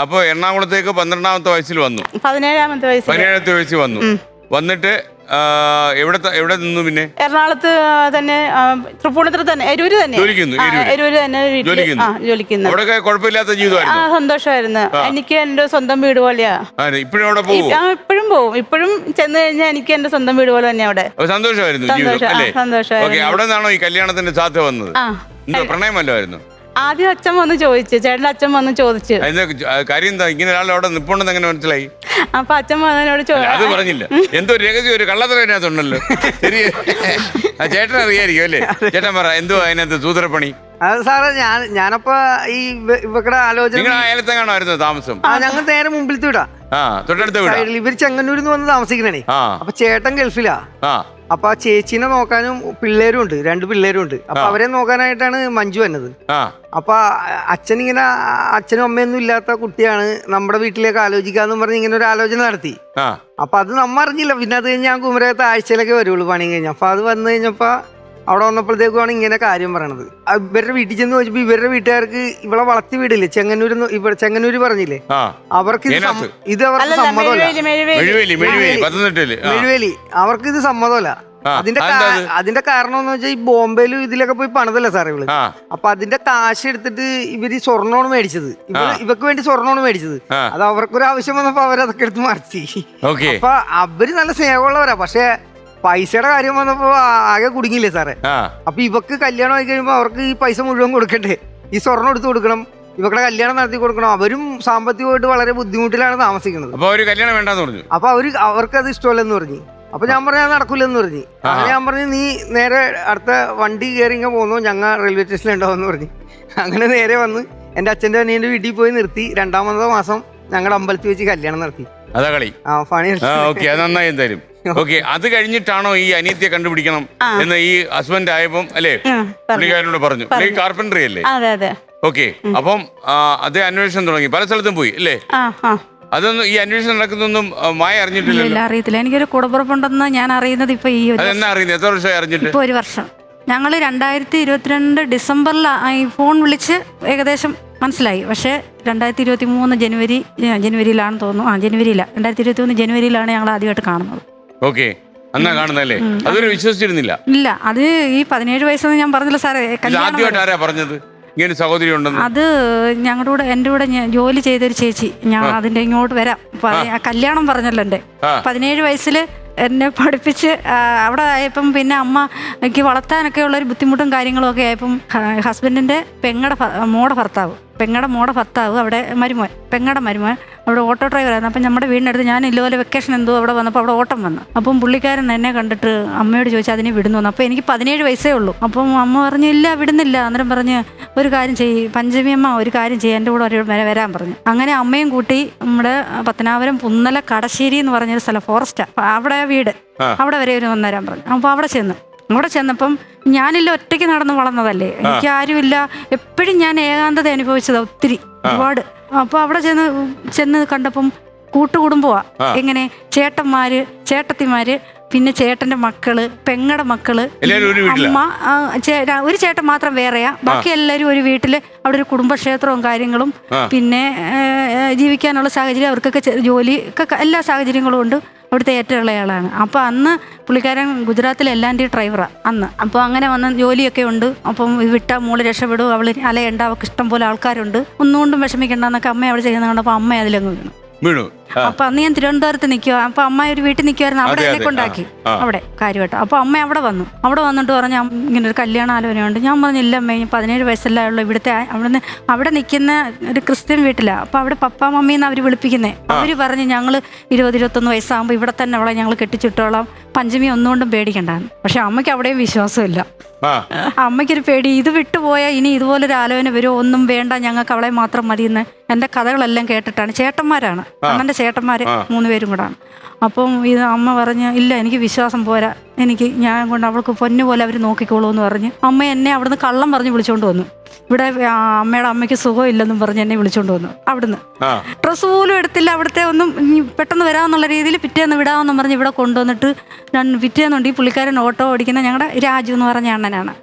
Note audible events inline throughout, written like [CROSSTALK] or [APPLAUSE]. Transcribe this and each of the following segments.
അപ്പൊ എറണാകുളത്തേക്ക് പന്ത്രണ്ടാമത്തെ വയസ്സിൽ വന്നു. പതിനേഴാമത്തെ വയസ്സിൽ. പതിനേഴാമത്തെ വയസ്സിൽ വന്നു. വന്നിട്ട് ആ, എവിടെ ത- എവിടെ നിന്നു പിന്നെ? എറണാകുളത്ത് തന്നെ ആ, തൃപ്പൂണിത്തുറ തന്നെ എരൂര് തന്നെ. ജോലിക്കുന്നു, ആ, എരൂര്. എരൂര് തന്നെ വീട്ടിൽ. ആ. ജോലിക്കുന്നു. അവിടെയൊക്കെ കുഴപ്പമില്ലാത്ത ആ ജീവിതമായിരുന്നു സന്തോഷമായിരുന്നു എനിക്ക് എന്റെ സ്വന്തം വീട് പോലെയാ. ആ, ഇപ്പോഴും അവിടെ പോകും ആ ഇപ്പോഴും പോവും. ഇപ്പോഴും ചെന്ന് കഴിഞ്ഞാൽ എനിക്ക് എന്റെ സ്വന്തം വീട് പോലെ തന്നെ അവിടെ. അപ്പൊ സന്തോഷമായിരുന്നു ജീവിതം സന്തോഷം, ആ, അല്ലേ? സന്തോഷമായിരുന്നു. ഓക്കെ അവിടെ നിന്നാണോ ഈ കല്യാണത്തിന്റെ സാധ്യത വന്നത്? ആ എന്തോ പ്രണയമല്ലായിരുന്നു ആദ്യം അച്ഛൻ വന്ന് ചോദിച്ചു ചേട്ടന്റെ അച്ഛൻ വന്ന് ചോദിച്ചു. അതിന്റെ കാര്യം എന്താ? ഇങ്ങനെ ഒരാൾ അവിടെ നിപ്പുണ്ടെന്ന് എങ്ങനെ മനസ്സിലായി? അപ്പൊ അച്ഛൻ വന്നതിനോട് അത് പറഞ്ഞില്ല. എന്തോ ഒരു രഹസ്യം ഒരു കള്ളത്തരം അതിനകത്തുണ്ടല്ലോ [LAUGHS] ശരി. ആ ചേട്ടൻ അറിയായിരിക്കും അല്ലേ ചേട്ടൻ പറ എന്തോ അതിനകത്ത് സൂത്രപ്പണി? അത് സാറേ ഞാൻ ഞാനപ്പോ ഈ ഇവ- ഇവക്കടെ ആലോചന നിങ്ങൾ അയലത്തെങ്ങാണോ താമസം? ആ ഞങ്ങൾ നേരെ മുമ്പിലത്തെ വിടാ. ആ തൊട്ടടുത്ത വീടാ? സൈഡിൽ ഇവർ ചെങ്ങന്നൂരിൽ നിന്ന് വന്ന് താമസിക്കണേ ആ. അപ്പൊ ചേട്ടൻ ഗൾഫിലാ. ആ. അപ്പൊ ആ ചേച്ചീനെ നോക്കാനും പിള്ളേരും ഉണ്ട് രണ്ട് പിള്ളേരും ഉണ്ട് അപ്പൊ അവരെ നോക്കാനായിട്ടാണ് മഞ്ജു വന്നത്. ആ. അപ്പൊ അച്ഛൻ ഇങ്ങനെ അച്ഛനും അമ്മയൊന്നും ഇല്ലാത്ത കുട്ടിയാണ് നമ്മുടെ വീട്ടിലേക്ക് ആലോചിക്കാന്ന് പറഞ്ഞ് ഇങ്ങനെ ഒരു ആലോചന നടത്തി. ആ. അപ്പൊ അത് നമ്മ അറിഞ്ഞില്ല. പിന്നെ അത് കഴിഞ്ഞ് ഞാൻ കുമരകത്ത് ആഴ്ചയിലൊക്കെ വരുള്ളൂ പണി കഴിഞ്ഞ. അപ്പൊ അത് വന്നു കഴിഞ്ഞപ്പോ അവിടെ വന്നപ്പോഴത്തേക്കുമാണ് ഇങ്ങനെ കാര്യം പറയണത്. ഇവരുടെ വീട്ടിൽ ചെന്ന് ചോദിച്ചപ്പോ ഇവരുടെ വീട്ടുകാർക്ക് ഇവളെ വളർത്തി വീടില്ലേ? ചെങ്ങന്നൂർ ഇവിടെ ചെങ്ങന്നൂര് പറഞ്ഞില്ലേ? അവർക്ക് ഇത് ഏനകത്ത്? സം- ഇത് അവർക്ക് സമ്മതമല്ല. മെഴുവേലി മെഴുവേലി. മെഴുവേലി മെഴുവേലി പത്തനംതിട്ടയിൽ. ആ. മെഴുവേലി. അവർക്ക് ഇത് സമ്മതമല്ല. ആ, അതിന്റെ കാ- അതെന്താ അത്? അതിന്റെ കാരണം എന്ന് വെച്ചാൽ ഈ ബോംബെയിലും ഇതിലൊക്കെ പോയി പണിതല്ല സാറേ ഇവൾ? ആ. അപ്പൊ അതിന്റെ കാശ് എടുത്തിട്ട് ഇവർ സ്വർണമാണ് മേടിച്ചത്. ഇവക്ക് വേണ്ടി സ്വർണമാണ് മേടിച്ചത്. ആ. അത് അവർക്കൊരു ആവശ്യം വന്നപ്പോ അവരതൊക്കെ എടുത്ത് മറിച്ച് ഓക്കെ. അപ്പൊ അവർ നല്ല സ്നേഹമുള്ളവരാ. പക്ഷെ പൈസയുടെ കാര്യം വന്നപ്പോ ആകെ കുടുങ്ങിയില്ലേ സാറേ? ആ. അപ്പൊ ഇവക്ക് കല്യാണം ആയി കഴിയുമ്പോ അവർക്ക് ഈ പൈസ മുഴുവൻ കൊടുക്കണ്ടേ? ഈ സ്വർണം എടുത്തു കൊടുക്കണം. ഇവക്കടെ കല്യാണം നടത്തി കൊടുക്കണം. അവരും സാമ്പത്തികമായിട്ട് വളരെ ബുദ്ധിമുട്ടിലാണ് താമസിക്കുന്നത്. അപ്പൊ അവർ കല്യാണം വേണ്ടാന്ന് പറഞ്ഞു. അപ്പൊ അവർ അവർക്ക് അത് ഇഷ്ടമല്ലെന്ന് പറഞ്ഞു. അപ്പൊ ഞാൻ പറഞ്ഞു അത് നടക്കൂലെന്ന് പറഞ്ഞു. അങ്ങനെ ഞാൻ പറഞ്ഞു നീ നേരെ അടുത്ത വണ്ടി കയറി ഇങ്ങനെ പോന്നു. ഞങ്ങൾ റെയിൽവേ സ്റ്റേഷനിൽ ഉണ്ടാവുമെന്ന് പറഞ്ഞു. അങ്ങനെ നേരെ വന്ന് എന്റെ അച്ഛന്റെ അനിയന്റെ വീട്ടിൽ പോയി നിർത്തി. രണ്ടാമത്തെ മാസം ഞങ്ങളുടെ അമ്പലത്തിൽ വെച്ച് കല്യാണം നടത്തി. അതാ കളി. ആ പണി ആ ഓക്കെ. അത് നന്നായി എന്തായാലും. [LAUGHS] ഓക്കെ അത് കഴിഞ്ഞിട്ടാണോ ഈ അനീത്തിയെ കണ്ടുപിടിക്കണം എന്ന് ഈ ഹസ്ബൻഡ് ആയപ്പം അല്ലേ. പുള്ളിക്കാരനോട് പറഞ്ഞു. കാർപ്പൻട്രി അല്ലേ? അതെ അതെ. ഓക്കെ അപ്പം അത് അന്വേഷണം തുടങ്ങി. പല സ്ഥലത്തും പോയി അല്ലേ? അതൊന്നും ഈ അന്വേഷണം നടക്കുന്നൊന്നും മായ അറിഞ്ഞിട്ടില്ല അറിയത്തില്ല. എനിക്കൊരു കുടപ്പുറപ്പുണ്ടെന്ന് ഞാൻ അറിയുന്നത് ഇപ്പൊ ഈ ഒരു അതെന്നാ അറിയുന്നത്? എത്ര വർഷമായി അറിഞ്ഞിട്ട്? ഇപ്പൊ ഒരു വർഷം. ഞങ്ങൾ രണ്ടായിരത്തി ഇരുപത്തിരണ്ട് ഡിസംബറിൽ ഈ ഫോൺ വിളിച്ച് ഏകദേശം മനസ്സിലായി. പക്ഷേ രണ്ടായിരത്തി ഇരുപത്തി മൂന്ന് ജനുവരി ജനുവരിയിലാണ് ജനുവരിയിലാണെന്ന് തോന്നുന്നു. ആ ജനുവരിയിലാണ് രണ്ടായിരത്തി ഇരുപത്തി മൂന്ന് ജനുവരിയിലാണ് ഞങ്ങൾ ആദ്യമായിട്ട് കാണുന്നത്. ഓക്കെ. അന്നാ കാണുന്നല്ലേ അതൊരു വിശ്വസിച്ചിരുന്നില്ല. ഇല്ല അത് ഈ പതിനേഴ് വയസ്സെന്ന് ഞാൻ പറഞ്ഞില്ല സാറേ. ഇത് കല്യാണം ആദ്യമായിട്ട് ആരാ പറഞ്ഞത്? ഇങ്ങനെ ഒരു സഹോദരി ഉണ്ടെന്ന്. അത് ഞങ്ങളുടെ കൂടെ എന്റെ കൂടെ ഞാൻ ജോലി ചെയ്തൊരു ചേച്ചി. ഞാൻ അതിന്റെ ഇങ്ങോട്ട് വരാം. ആ. കല്യാണം പറഞ്ഞല്ലോ എന്റെ ആ. പതിനേഴ് വയസ്സിൽ എന്നെ പഠിപ്പിച്ച് ആ, അവിടെ ആയപ്പം പിന്നെ അമ്മ എനിക്ക് വളർത്താനൊക്കെ ഉള്ളൊരു ബുദ്ധിമുട്ടും കാര്യങ്ങളും ഒക്കെ ആയപ്പം ഹസ്ബൻഡിന്റെ പെങ്ങടെ ഭ- മോടെ ഭർത്താവ്. പെങ്ങടെ മോടെ ഭർത്താവ് അവിടെ മരുമോൻ പെങ്ങടെ മരുമോൻ അവിടെ ഓട്ടോ ഡ്രൈവറായിരുന്നു. അപ്പം നമ്മുടെ വീടിനടുത്ത് ഞാൻ ഇതുപോലെ വെക്കേഷൻ എന്തോ അവിടെ വന്നപ്പോൾ അവിടെ ഓട്ടം വന്നു. അപ്പം പുള്ളിക്കാരൻ എന്നെ കണ്ടിട്ട് അമ്മയോട് ചോദിച്ചു അതിനെ വിടുന്നു. എന്ന് അപ്പോൾ എനിക്ക് പതിനേഴ് വയസ്സേ ഉള്ളൂ. അപ്പം അമ്മ പറഞ്ഞു ഇല്ല വിടുന്നില്ല. അന്നേരം പറഞ്ഞ് ഒരു കാര്യം ചെയ്യ് പഞ്ചമി അമ്മ ഒരു കാര്യം ചെയ്യ് എന്റെ കൂടെ ഒരു വരെ വരാൻ പറഞ്ഞു. അങ്ങനെ അമ്മയും കൂട്ടി നമ്മുടെ പത്തനാപുരം പുന്നല കടശ്ശേരി എന്ന് പറഞ്ഞൊരു സ്ഥലം ഫോറസ്റ്റാണ് അവിടെ വീട്. അവിടെ വരെ ഒരു വന്നേരാൻ പറഞ്ഞു അപ്പോൾ അവിടെ ചെന്നു. അവിടെ ചെന്നപ്പം ഞാനില്ല ഒറ്റയ്ക്ക് നടന്ന് വളർന്നതല്ലേ. എനിക്ക് ആരുമില്ല എപ്പോഴും ഞാൻ ഏകാന്തത അനുഭവിച്ചത് ഒത്തിരി ഒരുപാട്. അപ്പൊ അവിടെ ചെന്ന് ചെന്ന് കണ്ടപ്പം കൂട്ടുകുടുംബമാ എങ്ങനെ ചേട്ടന്മാര് ചേട്ടത്തിമാര് പിന്നെ ചേട്ടന്റെ മക്കൾ പെങ്ങടെ മക്കൾ? അമ്മ ഒരു ചേട്ടൻ മാത്രം വേറെയാ. ബാക്കി എല്ലാവരും ഒരു വീട്ടിൽ അവിടെ ഒരു കുടുംബക്ഷേത്രവും കാര്യങ്ങളും പിന്നെ ജീവിക്കാനുള്ള സാഹചര്യം അവർക്കൊക്കെ ജോലി ഒക്കെ എല്ലാ സാഹചര്യങ്ങളും ഉണ്ട്. അവിടുത്തെ ഏറ്റവും അപ്പോൾ അന്ന് പുള്ളിക്കാരൻ ഗുജറാത്തിലെ എല്ലാന്റെ ഡ്രൈവറാണ് അന്ന്. അപ്പോൾ അങ്ങനെ വന്ന് ജോലിയൊക്കെ ഉണ്ട്. അപ്പം വിട്ട മോൾ രക്ഷപ്പെടും. അവൾ അലയുണ്ട് അവൾക്ക് ഇഷ്ടം പോലെ ആൾക്കാരുണ്ട്. ഒന്നുകൊണ്ടും വിഷമിക്കണ്ടെന്നൊക്കെ അമ്മ അവിടെ ചെയ്യുന്ന കണ്ടപ്പോൾ അമ്മ അതിലങ്ങ് വീണു. വീണു. അപ്പൊ അന്ന് ഞാൻ തിരുവനന്തപുരത്ത് നിൽക്കുക അപ്പൊ അമ്മ ഒരു വീട്ടിൽ നിൽക്കുമായിരുന്നു അവിടെ എന്നെ കൊണ്ടാക്കി. അവിടെ കാര്യമായിട്ട്. അപ്പൊ അമ്മ അവിടെ വന്നു. അവിടെ വന്നിട്ട് പറഞ്ഞു ഇങ്ങനെ ഒരു കല്യാണ ആലോചനയുണ്ട് ഞാൻ പറഞ്ഞില്ല അമ്മ പതിനേഴ് വയസ്സല്ലേ ഉള്ളൂ. ഇവിടുത്തെ അവിടുന്ന് അവിടെ നിൽക്കുന്ന ഒരു ക്രിസ്ത്യൻ വീട്ടിലാണ് അപ്പൊ അവിടെ പപ്പ മമ്മിന്ന് അവർ അവർ വിളിപ്പിക്കുന്നത് അവർ പറഞ്ഞു ഞങ്ങൾ ഇരുപത് ഇരുപത്തൊന്ന് വയസ്സാകുമ്പോൾ ഇവിടെ തന്നെ അവളെ ഞങ്ങൾ കെട്ടിച്ചിട്ടോളാം. പഞ്ചമി ഒന്നുകൊണ്ടും പേടിക്കണ്ടാന്ന്. പക്ഷെ അമ്മയ്ക്ക് അവിടെയും വിശ്വാസമില്ല. അമ്മയ്ക്കൊരു പേടി. ഇത് വിട്ടുപോയാൽ ഇനി ഇതുപോലൊരു ആലോചന വരുമോ ഒന്നും വേണ്ട ഞങ്ങൾക്ക് അവളെ മാത്രം മതിയെന്ന്. എന്റെ കഥകളെല്ലാം കേട്ടിട്ടാണ്. ചേട്ടന്മാരാണ്. അണ്ണന്റെ ചേട്ടന്മാർ മൂന്ന് പേരും കൂടാണ് അപ്പം ഇത് അമ്മ പറഞ്ഞ് ഇല്ല എനിക്ക് വിശ്വാസം പോരാ. എനിക്ക് ഞാൻ കൊണ്ട് അവൾക്ക് പൊന്നു പോലെ അവർ നോക്കിക്കോളൂ എന്ന് പറഞ്ഞ് അമ്മ എന്നെ അവിടുന്ന് കള്ളം പറഞ്ഞ് വിളിച്ചുകൊണ്ട് വന്നു. ഇവിടെ അമ്മയുടെ അമ്മയ്ക്ക് സുഖമില്ലെന്നും പറഞ്ഞ് എന്നെ വിളിച്ചോണ്ട് വന്നു. അവിടുന്ന്. ഡ്രസ്സ് പോലും എടുത്തില്ല അവിടുത്തെ ഒന്നും പെട്ടെന്ന് വരാമെന്നുള്ള രീതിയിൽ പിറ്റേന്ന് വിടാമെന്ന് പറഞ്ഞ് ഇവിടെ കൊണ്ടുവന്നിട്ട് ഞാൻ പിറ്റേന്നുണ്ട്. ഈ പുള്ളിക്കാരൻ ഓട്ടോ ഓടിക്കുന്ന ഞങ്ങളുടെ രാജു എന്ന് പറഞ്ഞ അണ്ണനാണ്.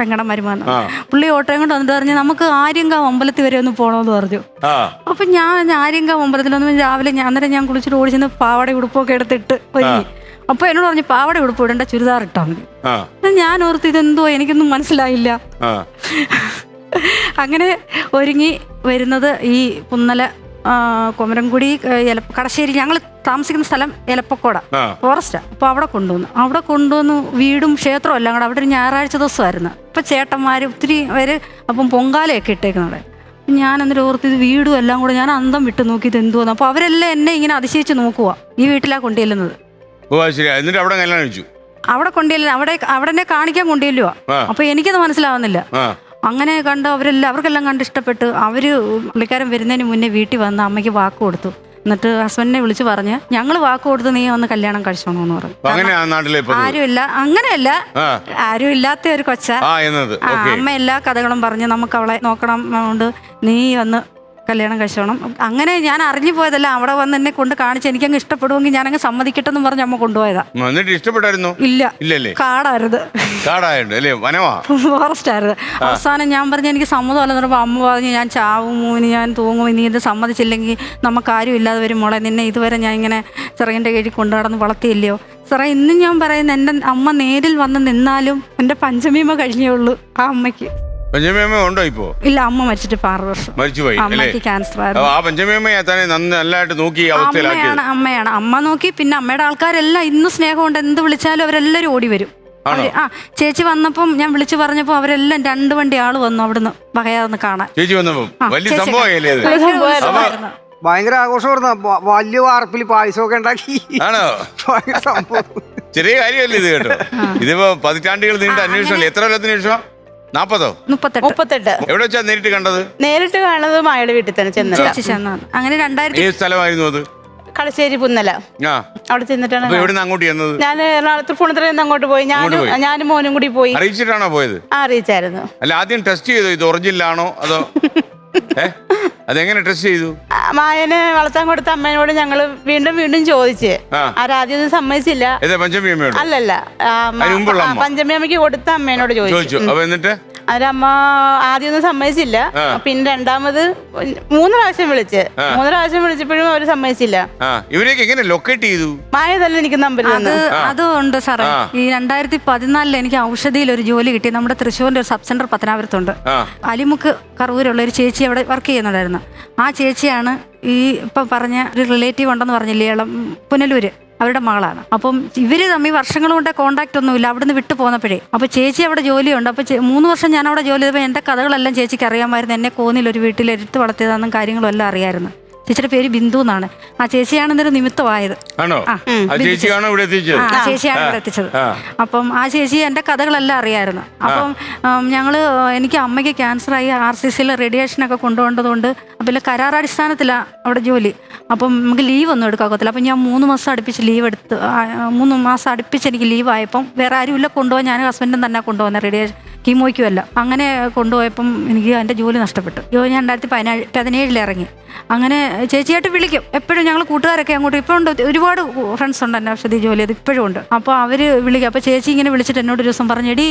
പെങ്ങടം മരുമാന്ന് പുള്ളി ഓട്ടോയും കൊണ്ട് വന്നിട്ട് പറഞ്ഞ് നമുക്ക് ആര്യങ്കാവ് അമ്പലത്തിൽ വരെ ഒന്ന് പോകണമെന്ന് പറഞ്ഞു. അപ്പൊ ഞാൻ ആര്യങ്കാവ് അമ്പലത്തിലൊന്നും രാവിലെ ഞാൻ അന്നേരം ഞാൻ കുളിച്ചിട്ട് ഓടിച്ചെന്ന് പാവാട ഉടുപ്പൊക്കെ എടുത്തിട്ട് ഒരുങ്ങി. അപ്പൊ എന്നോട് പറഞ്ഞു പാവട ഉടുപ്പ് ഇടണ്ട ചുരിദാർ ഇട്ടാൽ മതി. ഞാൻ ഓർത്ത് ഇതെന്തോ എനിക്കൊന്നും മനസ്സിലായില്ല. അങ്ങനെ ഒരുങ്ങി വരുന്നത് ഈ പുന്നല കുമരംകുടി എലപ്പ കടശ്ശേരി ഞങ്ങൾ താമസിക്കുന്ന സ്ഥലം എലപ്പക്കോട ഫോറസ്റ്റാ. അപ്പോൾ അവിടെ കൊണ്ടുവന്നു. അവിടെ കൊണ്ടുവന്നു വീടും ക്ഷേത്രവും എല്ലാം കൂടെ. അവിടെ ഒരു ഞായറാഴ്ച ദിവസമായിരുന്നു. അപ്പം ചേട്ടന്മാർ ഒത്തിരി പേര് അപ്പം പൊങ്കാലയൊക്കെ ഇട്ടേക്കുന്നത് ഞാൻ എന്നൊരു ഓർത്ത് ഇത് വീടും എല്ലാം കൂടെ ഞാൻ അന്തം വിട്ട് നോക്കി ഇത് എന്തുവന്നു. അപ്പോൾ അവരെല്ലാം എന്നെ ഇങ്ങനെ അതിശയിച്ച് നോക്കുക ഈ വീട്ടിലാണ് കൊണ്ടുചെല്ലുന്നത്. ഓ ശരി എന്നിട്ട് അവിടെ കല്യാണം കഴിച്ചു? അവിടെ കൊണ്ടുചെല്ലുന്നത് അവിടെ അവിടെ എന്നെ കാണിക്കാൻ കൊണ്ടുചെല്ലുക അപ്പൊ അപ്പോൾ എനിക്കത് മനസ്സിലാവുന്നില്ല. അങ്ങനെ കണ്ട് അവരെല്ലാം അവർക്കെല്ലാം കണ്ട് ഇഷ്ടപ്പെട്ട് അവർ പുള്ളിക്കാരൻ വരുന്നതിന് മുന്നേ വീട്ടിൽ വന്ന് അമ്മയ്ക്ക് വാക്ക് കൊടുത്തു. എന്നിട്ട് ഹസ്ബൻഡിനെ വിളിച്ച് പറഞ്ഞ് ഞങ്ങൾ വാക്ക് കൊടുത്ത് നീ വന്ന് കല്യാണം പറഞ്ഞു. ആ നാട്ടിലെ ഇപ്പൊ ആരുമില്ല അങ്ങനെയല്ല. ആരും ഇല്ലാത്ത ഒരു കൊച്ച. അമ്മ എല്ലാ കഥകളും പറഞ്ഞ് നമുക്ക് അവളെ നോക്കണം. അതുകൊണ്ട് നീ വന്ന് കല്യാണം കഴിച്ചോണം. അങ്ങനെ ഞാൻ അറിഞ്ഞു പോയതല്ല. അവിടെ വന്ന് എന്നെ കൊണ്ട് കാണിച്ച് എനിക്കങ്ങ് ഇഷ്ടപ്പെടുമെങ്കിൽ ഞാനങ്ങ് സമ്മതിക്കട്ടെന്ന് പറഞ്ഞ് അമ്മ കൊണ്ടുപോയതാ. എന്നിട്ട് ഇഷ്ടപ്പെട്ടായിരുന്നു? ഇല്ല. ഇല്ലല്ലേ? കാടായിരുന്നു. അല്ലേ? ഫോറസ്റ്റ് ആയിരുന്നു. അവസാനം ഞാൻ പറഞ്ഞു എനിക്ക് സമ്മതമല്ല എന്ന് പറഞ്ഞപ്പോൾ അമ്മ പറഞ്ഞു ഞാൻ ചാവും മൂന്ന് ഞാൻ തൂങ്ങും ഇനി ഇത് സമ്മതിച്ചില്ലെങ്കിൽ നമുക്ക് ആരും ഇല്ലാതെ വരും മോളെ. നിന്നെ ഇതുവരെ ഞാൻ ഇങ്ങനെ ചെറുകിന്റെ കീഴിൽ കൊണ്ടുനടന്ന് വളർത്തിയില്ലയോ? സാറേ ഇന്നും ഞാൻ പറയുന്നത് എന്റെ അമ്മ നേരിൽ വന്ന് നിന്നാലും എന്റെ പഞ്ചമീമ കഴിഞ്ഞേ ഉള്ളൂ ആ അമ്മയ്ക്ക്. പഞ്ചമിയമ്മ ഉണ്ടോ ഇപ്പോ? ഇല്ല അമ്മ മരിച്ചിട്ട് ആറ് വർഷം. മരിച്ചുപോയി അല്ലേ? അമ്മയ്ക്ക് ക്യാൻസർ ആയിരുന്നു. ആ പഞ്ചമിയമ്മയെ തന്നെ നന്ന നല്ലതായിട്ട് നോക്കി ഈ അമ്മയാണ് അമ്മയാണ്. അമ്മ നോക്കി പിന്നെ അമ്മയുടെ ആൾക്കാരെല്ലാം ഇന്ന് സ്നേഹമുണ്ട്. എന്ത് വിളിച്ചാലും അവരെല്ലാവരും ഓടി വരും. ആ ചേച്ചി വന്നപ്പം ഞാൻ വിളിച്ചു പറഞ്ഞപ്പോ അവരെല്ലാം രണ്ട് വണ്ടി ആൾ വന്നു അവിടുന്ന് വകയാന്ന് കാണാൻ. ചേച്ചി വന്നപ്പോ? വലിയ സംഭവം ഭയങ്കര ആഘോഷം ഭയങ്കര ആഘോഷമായിരുന്നു. വലിയ വാർപ്പിൽ പായസമൊക്കെ ഉണ്ടാക്കി. ആണോ? സംഭവം. ചെറിയ കാര്യമല്ലേ ഇത് കേട്ടോ? ഇതിപ്പോ പതിറ്റാണ്ടുകൾ നീണ്ട അന്വേഷണം എത്ര കൊല്ലത്തിന് ശേഷം? നാപ്പതോ? മുപ്പത്തെട്ട്. മുപ്പത്തെട്ട്. എവിടെ വെച്ചാ നേരിട്ട് കണ്ടത്? നേരിട്ട് കാണുന്നത് മായയുടെ വീട്ടിൽ തന്നെ ചേച്ചി ചെന്നാണ്. അങ്ങനെ രണ്ടായിരത്തി ഏത് സ്ഥലമായിരുന്നു അത്? കളശ്ശേരി പുന്നല. ആ. അവിടെ ചെന്നിട്ടാണ് അപ്പൊ എവിടുന്ന് അങ്ങോട്ട് ചെന്നത്? ഞാൻ എറണാകുളത്ത് തൃപ്പൂണിത്തുറയിൽ നിന്ന് അങ്ങോട്ട് പോയി. ഞാനും അങ്ങോട്ട് പോയി. ഞാനും മോനും കൂടി പോയി. അറിയിച്ചിട്ടാണോ പോയത്? ആ അറിയിച്ചായിരുന്നു. അല്ല ആദ്യം ടെസ്റ്റ് ചെയ്തോ? ഇത് ഒറിജിനൽ ആണോ അതോ? [LAUGHS] ഏ? അതെങ്ങനെ ടെസ്റ്റ് ചെയ്തു? മായനെ വളർത്താൻ കൊടുത്ത അമ്മേനോട് ഞങ്ങൾ വീണ്ടും വീണ്ടും ചോദിച്ച്. ആരാദ്യം ഒന്നും സമ്മതിച്ചില്ല. പഞ്ചമി അല്ലല്ല പഞ്ചമി അമ്മയ്ക്ക് കൊടുത്ത അമ്മേനോട് ചോദിച്ചു. എന്നിട്ട്? അതിലമ്മ ആദ്യം ഒന്നും സമ്മതിച്ചില്ല. പിന്നെ രണ്ടാമത് മൂന്ന് പ്രാവശ്യം വിളിച്ച്. മൂന്ന് പ്രാവശ്യം വിളിച്ചപ്പോഴും അവർ സമ്മതിച്ചില്ല. ആ ഇവരെയൊക്കെ എങ്ങനെ ലൊക്കേറ്റ് ചെയ്തു? മായതല്ല തന്നെ എനിക്ക് നമ്പർ അത് അതുണ്ട് സാറേ. ഈ രണ്ടായിരത്തി പതിനാലിൽ എനിക്ക് ഔഷധിയിൽ ഒരു ജോലി കിട്ടി. നമ്മുടെ തൃശ്ശൂരിന്റെ ഒരു സബ് സെന്റർ പത്തനാപുരത്തുണ്ട് അലിമുക്ക് കറൂരുള്ള ഒരു ചേച്ചി അവിടെ വർക്ക് ചെയ്യുന്നുണ്ടായിരുന്നു. ആ ചേച്ചിയാണ് ഈ ഇപ്പം പറഞ്ഞ ഒരു റിലേറ്റീവ് ഉണ്ടെന്ന് പറഞ്ഞില്ലേ ഇളം പുനലൂര് അവരുടെ മകളാണ്. അപ്പം ഇവർ തമ്മിൽ വർഷങ്ങൾ കൊണ്ട് കോണ്ടാക്ട് ഒന്നുമില്ല അവിടുന്ന് വിട്ടു പോന്നപ്പോഴേ. അപ്പോൾ ചേച്ചി അവിടെ ജോലിയുണ്ട്. അപ്പോൾ മൂന്ന് വർഷം ഞാൻ അവിടെ ജോലി ചെയ്തപ്പോൾ എന്റെ കഥകളെല്ലാം ചേച്ചിക്ക് അറിയാമായിരുന്നു. എന്നെ കോന്നിൽ ഒരു വീട്ടിൽ എടുത്ത് വളർത്തിയതാണെന്നും കാര്യങ്ങളും എല്ലാം അറിയായിരുന്നു. ചേച്ചിയുടെ പേര് ബിന്ദു എന്നാണ്. ആ ചേച്ചിയാണ് ഇന്നൊരു നിമിത്തമായത്. ആണോ? ആ, ചേച്ചിയാണോ ഇവിടെ എത്തിച്ചത്? ആ ചേച്ചിയാണ് ഇവിടെ എത്തിച്ചത്. ആ. അപ്പം ആ ചേച്ചി എന്റെ കഥകളെല്ലാം അറിയായിരുന്നു. അപ്പം ഞങ്ങൾ എനിക്ക് അമ്മയ്ക്ക് ക്യാൻസറായി ആർ സി സിയിൽ റേഡിയേഷനൊക്കെ കൊണ്ടുപോകേണ്ടതുകൊണ്ട് അപ്പം കരാറടിസ്ഥാനത്തിലാണ് അവിടെ ജോലി. അപ്പം നമുക്ക് ലീവ് ഒന്നും എടുക്കാക്കത്തില്ല അപ്പം ഞാൻ മൂന്ന് മാസം അടുപ്പിച്ച് ലീവ് എടുത്ത് മൂന്ന് മാസം അടുപ്പിച്ച് എനിക്ക് ലീവായപ്പം വേറെ ആരുമില്ല കൊണ്ടുപോകാൻ ഞാൻ ഹസ്ബൻഡും തന്നെ കൊണ്ടുപോകുന്നത് റേഡിയേഷൻ. കീമോയ്ക്കും അല്ല അങ്ങനെ കൊണ്ടുപോയപ്പം എനിക്ക് എന്റെ ജോലി നഷ്ടപ്പെട്ടു. ജോലി ഞാൻ രണ്ടായിരത്തി പതിനേഴ് പതിനേഴിൽ ഇറങ്ങി. അങ്ങനെ ചേച്ചിയായിട്ട് വിളിക്കും. എപ്പോഴും ഞങ്ങൾ കൂട്ടുകാരൊക്കെ അങ്ങോട്ട് ഇപ്പോൾ ഉണ്ട്. ഒരുപാട് ഫ്രണ്ട്സ് ഉണ്ട് എന്റെ ഔഷധി ജോലി അത് ഇപ്പോഴും ഉണ്ട്. അപ്പോൾ അവർ വിളിക്കും. അപ്പോൾ ചേച്ചി ഇങ്ങനെ വിളിച്ചിട്ട് എന്നോട് ഒരു ദിവസം പറഞ്ഞു എടി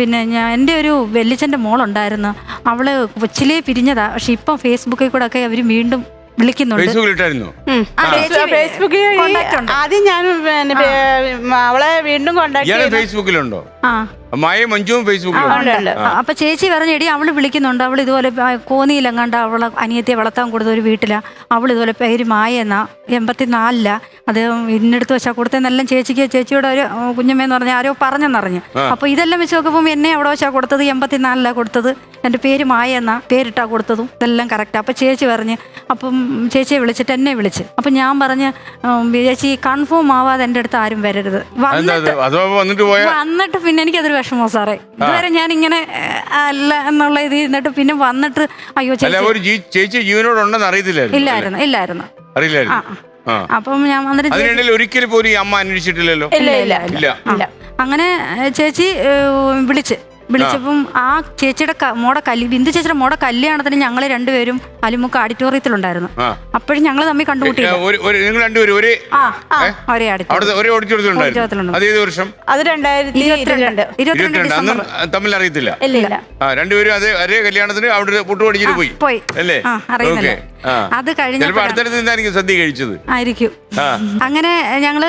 പിന്നെ ഞാൻ എന്റെ ഒരു വെല്ലിച്ചന്റെ മോളുണ്ടായിരുന്നു. അവൾ കൊച്ചിലേ പിരിഞ്ഞതാ. പക്ഷെ ഇപ്പം ഫേസ്ബുക്കിൽ കൂടെ ഒക്കെ അവർ വീണ്ടും വിളിക്കുന്നുണ്ട്. ഫേസ്ബുക്കിൽ ഇട്ടായിരുന്നു? ആ, ചേച്ചി ഫേസ്ബുക്കിൽ വഴി ഉണ്ട്. ആദ്യം ഞാൻ അവളെ വീണ്ടും കോണ്ടാക്ട് ഫേസ്ബുക്കിലുണ്ടോ? ആ. മായയും മഞ്ജുവും ഫേസ്ബുക്കിലുണ്ടോ അപ്പൊ ചേച്ചി പറഞ്ഞ എടി അവൾ വിളിക്കുന്നുണ്ട്. അവൾ ഇതുപോലെ കോന്നിയിലെങ്ങാണ്ട് അവളെ അനിയത്തിയെ വളർത്താൻ കൊടുത്ത ഒരു വീട്ടിലാ. അവൾ ഇതുപോലെ പേര് മായ എന്നാ എൺപത്തിനാലില. അത് ഇന്നെടുത്ത് വെച്ചാൽ കൊടുത്തതെന്നെല്ലാം ചേച്ചിക്ക് ചേച്ചിയുടെ ഒരു കുഞ്ഞമ്മയെന്ന് പറഞ്ഞ ആരോ പറഞ്ഞെന്നറിഞ്ഞു. അപ്പൊ ഇതെല്ലാം വെച്ച് നോക്കുമ്പോൾ എന്നെ അവിടെ വെച്ചാൽ കൊടുത്തത് എൺപത്തിനാലിലാ കൊടുത്തത്. എന്റെ പേര് മായ എന്നാ പേരിട്ടാ കൊടുത്തതും. ഇതെല്ലാം കറക്റ്റ് അപ്പൊ ചേച്ചി പറഞ്ഞ് അപ്പം ചേച്ചിയെ വിളിച്ചിട്ട് എന്നെ വിളിച്ച്. അപ്പൊ ഞാൻ പറഞ്ഞ് ചേച്ചി കൺഫേം ആവാതെ എന്റെ അടുത്ത് ആരും വരരുത്. വന്നിട്ട് വന്നിട്ട് പിന്നെ എനിക്കതൊരു വിഷമോ സാറേ ഇതുവരെ ഞാൻ ഇങ്ങനെ അല്ല എന്നുള്ള ഇത് എന്നിട്ട് പിന്നെ വന്നിട്ട് അയ്യോ അല്ല ചേച്ചി ഒരു ജീ- ചേച്ചി ജീവനോട് ഉണ്ടെന്ന് അറിയത്തില്ലായിരുന്നു ഇല്ലായിരുന്നു ഇല്ലായിരുന്നു. അറിയില്ലായിരുന്നു. ആ. അപ്പം ഞാൻ വന്നിട്ട് ചേച്ചി- അതിനിടയിൽ ഒരിക്കലും പോലും ഈ അമ്മ അന്വേഷിച്ചിട്ടില്ലല്ലോ? ഇല്ല ഇല്ല ഇല്ല ഇല്ല അങ്ങനെ ചേച്ചി വിളിച്ച്. വിളിച്ചപ്പം ആ ചേച്ചിയുടെ ക- മോടെ കല്ല് ബിന്ദു ചേച്ചിയുടെ മോടെ കല്യാണത്തിന് ഞങ്ങൾ രണ്ടുപേരും അലിമുക്ക് ഓഡിറ്റോറിയത്തിലുണ്ടായിരുന്നു. അപ്പോഴും ഞങ്ങൾ തമ്മിൽ കണ്ടുമുട്ടി നിങ്ങൾ രണ്ടുപേരും ഒരേ ഒരേ അത് കഴിഞ്ഞു രണ്ടായിരത്തി തമ്മിൽ അറിയത്തില്ല. രണ്ടുപേരും അതേ ഒരേ കല്യാണത്തിന് അവിടെ പോയി. പോയി. അല്ലേ? അറിയുന്നില്ല. അത് സദ്യ കഴിച്ചത്. ആയിരിക്കും. അങ്ങനെ ഞങ്ങൾ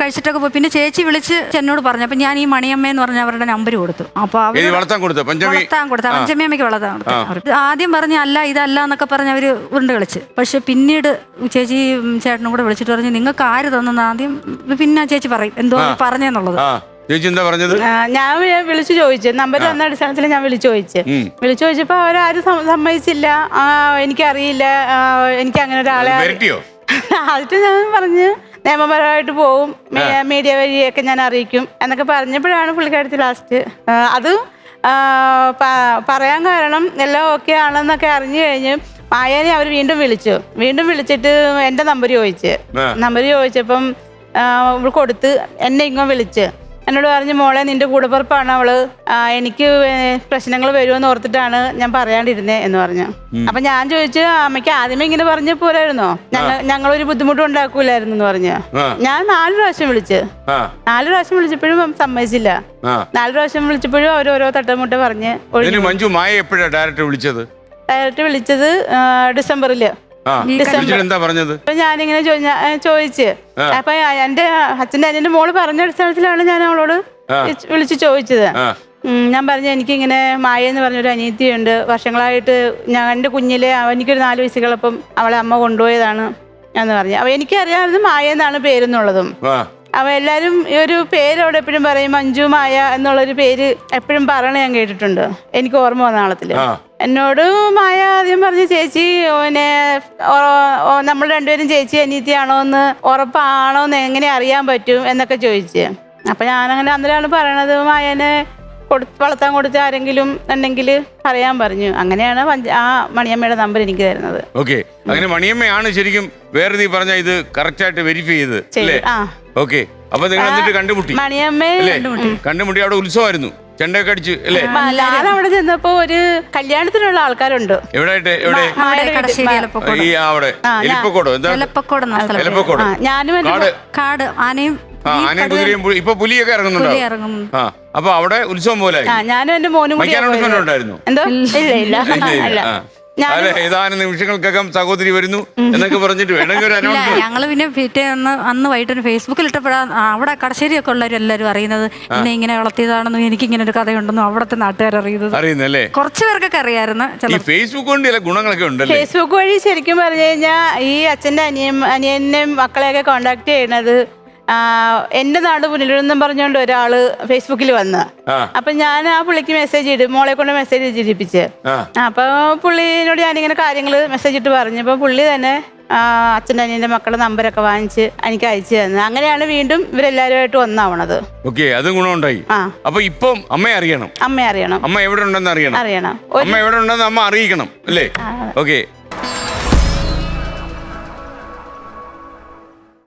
കഴിച്ചിട്ടൊക്കെ പോയി. പിന്നെ ചേച്ചി വിളിച്ച് എന്നോട് പറഞ്ഞു അപ്പൊ ഞാൻ ഈ മണിയമ്മ എന്ന് പറഞ്ഞ അവരുടെ നമ്പർ കൊടുത്തു. അപ്പൊ വളർത്താൻ കൊടുത്തു പഞ്ചമി വളർത്താൻ കൊടുത്ത പഞ്ചമിയമ്മയ്ക്ക് വളർത്താൻ കൊടുത്തു ആദ്യം പറഞ്ഞ അല്ല ഇതല്ല എന്നൊക്കെ പറഞ്ഞ് അവർ ഉരുണ്ട് കളിച്ച്. പക്ഷെ പിന്നീട് ചേച്ചി ചേട്ടനും കൂടെ വിളിച്ചിട്ട് പറഞ്ഞു നിങ്ങൾക്ക് ആര് തന്നെന്ന് ആദ്യം പിന്നെ ചേച്ചി പറയും എന്തോ പറഞ്ഞെന്നുള്ളത്. ആ. ചേച്ചി എന്താ പറഞ്ഞത്? ഞാൻ വിളിച്ചു ചോദിച്ചു. നമ്പർ തന്ന അടിസ്ഥാനത്തിൽ ഞാൻ വിളിച്ചു ചോദിച്ചു. വിളിച്ചു ചോദിച്ചപ്പോ അവരാരും സമ്മതിച്ചില്ല. ആ, എനിക്കറിയില്ല. എനിക്ക് അങ്ങനെ ഒരാളെ [LAUGHS] ആദ്യത്തെ അതിട്ട് ഞാൻ പറഞ്ഞ് നിയമപരമായിട്ട് പോവും. മീഡിയ വഴിയൊക്കെ ഞാൻ അറിയിക്കും എന്നൊക്കെ പറഞ്ഞപ്പോഴാണ് പുള്ളിക്കാരത്തി ലാസ്റ്റ്. അത് പറയാൻ കാരണം എല്ലാം ഓക്കെ ആണെന്നൊക്കെ അറിഞ്ഞു കഴിഞ്ഞ് മായേനെ അവർ വീണ്ടും വിളിച്ചു. വീണ്ടും വിളിച്ചിട്ട് എന്റെ നമ്പർ ചോദിച്ച്. നമ്പർ ചോദിച്ചപ്പം അവൾ കൊടുത്ത് എന്നെ ഇങ്ങോ വിളിച്ച്. എന്നോട് പറഞ്ഞു മോളെ നിന്റെ കൂടപ്പുറപ്പാണ് അവൾ. എനിക്ക് പ്രശ്നങ്ങൾ വരുമെന്ന് ഓർത്തിട്ടാണ് ഞാൻ പറയാണ്ടിരുന്നേ എന്ന് പറഞ്ഞു. അപ്പൊ ഞാൻ ചോദിച്ചു അമ്മയ്ക്ക് ആദ്യമേ ഇങ്ങനെ പറഞ്ഞ പോരായിരുന്നോ? ഞങ്ങൾ ഞങ്ങളൊരു ബുദ്ധിമുട്ടും ഉണ്ടാക്കൂലായിരുന്നു എന്ന് പറഞ്ഞു ഞാൻ നാല് പ്രാവശ്യം വിളിച്ച്. നാല് പ്രാവശ്യം വിളിച്ചപ്പോഴും സമ്മതിച്ചില്ല. നാല് പ്രാവശ്യം വിളിച്ചപ്പോഴും അവർ ഓരോ തട്ടമുട്ട പറഞ്ഞ് മഞ്ജു മായ എപ്പോഴാണ് ഡയറക്റ്റ് വിളിച്ചത്? ഡയറക്റ്റ് വിളിച്ചത് ഡിസംബറിൽ. ഡിസംബർ. എന്താ പറഞ്ഞത്? അപ്പൊ ഞാനിങ്ങനെ ചോദിച്ച്. അപ്പൊ എന്റെ അച്ഛന്റെ അനിയന്റെ മോൾ പറഞ്ഞ അടിസ്ഥാനത്തിലാണ് ഞാൻ അവളോട് വിളിച്ച് ചോദിച്ചത്. ഞാൻ പറഞ്ഞു എനിക്കിങ്ങനെ മായ എന്ന് പറഞ്ഞൊരു അനിയത്തിയുണ്ട്. വർഷങ്ങളായിട്ട് ഞാൻ എന്റെ കുഞ്ഞിലെ എനിക്കൊരു നാല് വയസ്സുകളപ്പം അവളെ അമ്മ കൊണ്ടുപോയതാണ് എന്ന് പറഞ്ഞു. അപ്പൊ എനിക്കറിയാമായിരുന്നു മായ എന്നാണ് പേരെന്നുള്ളതും അപ്പൊ അവ എല്ലാവരും ഈ ഒരു പേര് അവിടെ എപ്പോഴും പറയും മഞ്ജു മായ എന്നുള്ളൊരു പേര് എപ്പോഴും പറയണ ഞാൻ കേട്ടിട്ടുണ്ട്. എനിക്ക് ഓർമ്മ വന്ന നാളത്തിൽ ആ. എന്നോട് മായ ആദ്യം പറഞ്ഞു ചേച്ചി പിന്നെ നമ്മൾ രണ്ടുപേരും ചേച്ചി അനിയത്തിയാണോ എന്ന് ഉറപ്പാണോ എന്ന് എങ്ങനെ അറിയാൻ പറ്റും? എന്നൊക്കെ ചോദിച്ച്. അപ്പൊ ഞാനങ്ങനെ അന്നേരമാണ് പറയണത് മായനെ കൊടു വളർത്താൻ കൊടുത്ത ആരെങ്കിലും ഉണ്ടെങ്കിൽ അറിയാൻ പറഞ്ഞു. അങ്ങനെയാണ് ആ മണിയമ്മയുടെ നമ്പർ എനിക്ക് തരുന്നത്. ഓക്കെ. അങ്ങനെ മണിയമ്മയാണ് ശരിക്കും വേറെ നീ പറഞ്ഞ ഇത് കറക്റ്റ് ആയിട്ട് വെരിഫൈ ചെയ്ത്. ഓക്കെ. അപ്പൊ നിങ്ങൾ എന്നിട്ട് കണ്ടുമുട്ടി? മണിയമ്മയെ അല്ലേ? കണ്ടുമുട്ടി അവിടെ ഉത്സവമായിരുന്നു. ചെണ്ടയൊക്കെ അടിച്ച് അല്ലേ? ഞാൻ അവിടെ ചെന്നപ്പോ ഒരു കല്യാണത്തിനുള്ള ആൾക്കാരുണ്ട്. എവിടെയായിട്ട് എവിടെ? ഈ അവിടെ. എലിപ്പക്കോടോ എന്താ? എലപ്പക്കോട് എലപ്പക്കോട് ഞാനും കാട്. കാട് ആനയും ആനയും കുതിരയും ഇപ്പൊ പുലിയൊക്കെ പുലി ഇറങ്ങുന്നുണ്ടോ. ആ അപ്പൊ അവിടെ ഉത്സവം പോലെ ഞാനും എന്റെ മോനും കൂടി ഉണ്ടായിരുന്നു? എന്തോ? ഇല്ല ഇല്ല. അല്ല ഏതാനും നിമിഷങ്ങൾക്കകം സഹോദരി വരുന്നു എന്നൊക്കെ പറഞ്ഞിട്ട് വേണമെങ്കിൽ ഒരു ഇല്ല അനൗൺസ്മെന്റ് ഞങ്ങൾ പിന്നെ പിറ്റേ അന്ന് അന്ന് വൈകിട്ട് ഫേസ്ബുക്കിൽ ഇട്ടപ്പോഴാണ് അവിടെ കടശ്ശേരിയൊക്കെ ഉള്ളവരെല്ലാവരും അറിയുന്നത് എന്നെ ഇങ്ങനെ വളർത്തിയതാണെന്നും എനിക്ക് ഇങ്ങനെ ഒരു കഥയുണ്ടെന്നും അവിടുത്തെ നാട്ടുകാർ അറിയുന്നത് അറിയുന്നല്ലേ? കുറച്ച് പേർക്കൊക്കെ അറിയായിരുന്നു ഈ ചില ഫേസ്ബുക്ക് കൊണ്ട് ചില ഗുണങ്ങളൊക്കെ ഉണ്ടല്ലേ? ഫേസ്ബുക്ക് വഴി ശരിക്കും പറഞ്ഞു കഴിഞ്ഞാൽ ഈ അച്ഛന്റെ അനിയൻ അനിയനെയും മക്കളെയൊക്കെ കോണ്ടാക്ട് ചെയ്യണത് ആ, എന്റെ നാട് പുനലൂരെന്നും പറഞ്ഞുകൊണ്ട് ഒരാൾ ഫേസ്ബുക്കിൽ വന്ന്. അപ്പൊ ഞാൻ ആ പുള്ളിക്ക് മെസ്സേജ് ഇടും മോളെ കൊണ്ട് മെസ്സേജ് ചിരിപ്പിച്ച് അപ്പൊ പുള്ളിനോട് ഞാനിങ്ങനെ കാര്യങ്ങൾ മെസ്സേജ് ഇട്ട് പറഞ്ഞു. പറഞ്ഞപ്പോ പുള്ളി തന്നെ അച്ഛന്റെ അനിയന്റെ മക്കളുടെ നമ്പരൊക്കെ വാങ്ങിച്ച് എനിക്ക് അയച്ചു തന്നത് അങ്ങനെയാണ് വീണ്ടും ഇവരെല്ലാവരുമായിട്ട് ഒന്നാവണത്. ഓക്കെ അതും ഗുണമുണ്ടായി. അപ്പൊ ഇപ്പം അമ്മയെ അറിയണം. അമ്മ അറിയണം. അമ്മ എവിടെ ഉണ്ടെന്ന് അറിയണം. അറിയണം. അമ്മ എവിടെ ഉണ്ടെന്ന് അമ്മ അറിയിക്കണം അല്ലേ? ഓക്കെ